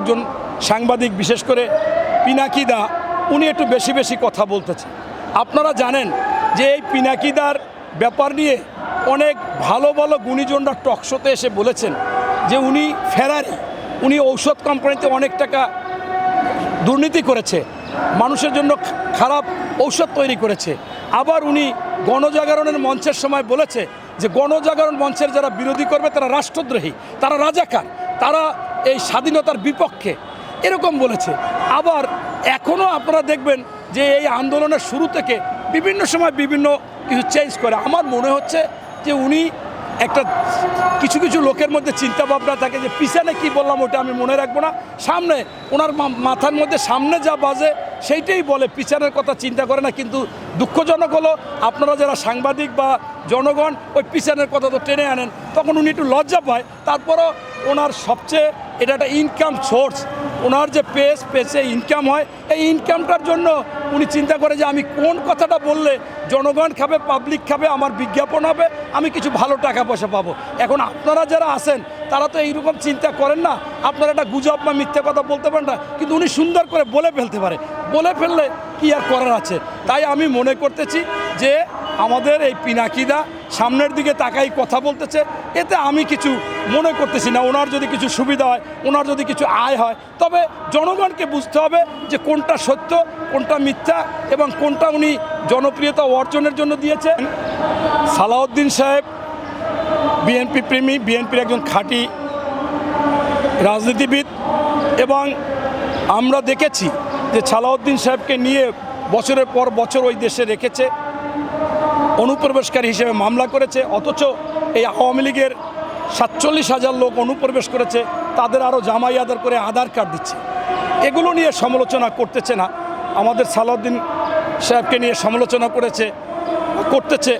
একজন সাংবাদিক, বিশেষ করে পিনাকিদা, উনি একটু বেশি বেশি কথা বলতেছে আপনারা জানেন যে এই পিনাকিদার ব্যাপার নিয়ে অনেক ভালো ভালো গুণীজনরা টকশোতে এসে বলেছেন যে উনি ফেরারি, উনি ঔষধ কোম্পানিতে অনেক টাকা দুর্নীতি করেছে, মানুষের জন্য খারাপ ঔষধ তৈরি করেছে। আবার উনি গণজাগরণের মঞ্চের সময় বলেছে যে গণজাগরণ মঞ্চের যারা বিরোধী করবে তারা রাষ্ট্রদ্রোহী, তারা রাজাকার, তারা এই স্বাধীনতার বিপক্ষে, এরকম বলেছে। আবার এখনও আপনারা দেখবেন যে এই আন্দোলনের শুরু থেকে বিভিন্ন সময় বিভিন্ন কিছু চেঞ্জ করে। আমার মনে হচ্ছে যে উনি একটা কিছু কিছু লোকের মধ্যে চিন্তা ভাবনা থাকে যে পিছনে কি বললাম ওটা আমি মনে রাখব না। সামনে ওনার মাথার মধ্যে সামনে যা বাজে সেইটাই বলে, পিছনের কথা চিন্তা করে না। কিন্তু দুঃখজনক হলো আপনারা যারা সাংবাদিক বা জনগণ, ওই পিছনের কথা তো টেনে আনেন। তখন উনি একটু লজ্জা পায়। তারপরও ওনার সবচেয়ে এটা একটা ইনকাম সোর্স ওনার যে পেস পেসে ইনকাম হয়। এই ইনকামটার জন্য উনি চিন্তা করে যে, আমি কোন কথাটা বললে জনগণ খাবে পাবলিক খাবে, আমার বিজ্ঞাপন হবে, আমি কিছু ভালো টাকা পয়সা পাবো? এখন আপনারা যারা আছেন, তারা তো এইরকম চিন্তা করেন না। আপনারা একটা গুজব বা মিথ্যে কথা বলতে পারেন না, কিন্তু উনি সুন্দর করে বলে ফেলতে পারে। বলে ফেললে কি আর করার আছে? তাই আমি মনে করতেছি যে, আমাদের এই পিনাকিদা সামনের দিকে তাকাই কথা বলতেছে। এতে আমি কিছু মনে করতেছি না। ওনার যদি কিছু সুবিধা হয়, ওনার যদি কিছু আয় হয়, তবে জনগণকে বুঝতে হবে যে কোনটা সত্য, কোনটা মিথ্যা এবং কোনটা উনি জনপ্রিয়তা অর্জনের জন্য দিয়েছেন। সালাউদ্দিন সাহেব, বিএনপি প্রেমী, বিএনপির একজন খাঁটি রাজনীতিবিদ এবং আমরা দেখেছি যে সালাউদ্দিন সাহেবকে নিয়ে বছরের পর বছর ওই দেশে রেখেছে। অনুপ্রবেশকারী হিসেবে মামলা করেছে, অথচ এই আওয়ামী লীগের সাতচল্লিশ হাজার লোক অনুপ্রবেশ করেছে, তাদের আরও জামাই আদার করে আধার কার্ড দিচ্ছে। এগুলো নিয়ে সমালোচনা করতেছে না। আমাদের সালাউদ্দিন সাহেবকে নিয়ে সমালোচনা করেছে, করতেছে।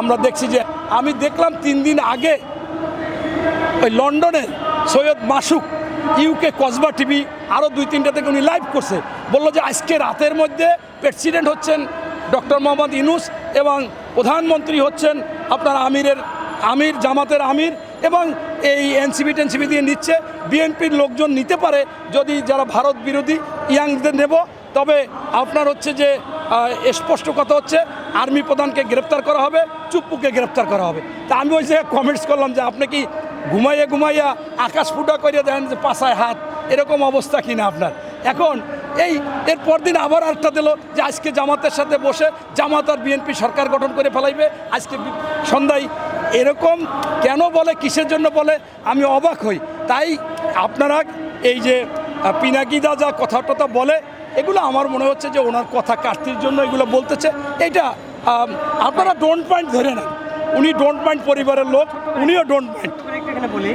আমরা দেখছি যে, আমি দেখলাম তিন দিন আগে ওই লন্ডনে সৈয়দ মাসুক, ইউকে কসবা টিভি আরও দুই তিনটা থেকে উনি লাইভ করছে। বলল যে, আজকে রাতের মধ্যে প্রেসিডেন্ট হচ্ছেন ডক্টর মোহাম্মদ ইনুস এবং প্রধানমন্ত্রী হচ্ছেন আপনার আমিরের, আমির জামাতের আমির এবং এই এনসিবি টেনসিবি দিয়ে নিচ্ছে। বিএনপির লোকজন নিতে পারে যদি যারা ভারত বিরোধী, ইয়াংদের নেব। তবে আপনার হচ্ছে যে স্পষ্ট কথা হচ্ছে, আর্মি প্রধানকে গ্রেপ্তার করা হবে, চুপ্পুকে গ্রেপ্তার করা হবে। তা আমি ওই জায়গায় কমেন্টস করলাম যে, আপনি কি ঘুমাইয়া ঘুমাইয়া আকাশ ফুটা করিয়া দেখেন যে পাশায় হাত? এরকম অবস্থা কিনা আপনার? এখন এই এর পরদিন আবার আরেকটা দিল যে আজকে জামাতের সাথে বসে জামাত আর বিএনপি সরকার গঠন করে ফেলাইবে। আজকে সন্ধ্যায় এরকম কেন বলে, কিসের জন্য বলে, আমি অবাক হই। তাই আপনারা এই যে পিনাকিদা যা কথা টথা বলে, এগুলো আমার মনে হচ্ছে যে ওনার কথা কাটতির জন্য এগুলো বলতেছে। এটা আপনারা ডোন্ট পয়েন্ট ধরে নেন। উনি ডোন্ট পয়েন্ট পরিবারের লোক, উনিও ডোন্ট পয়েন্ট বলি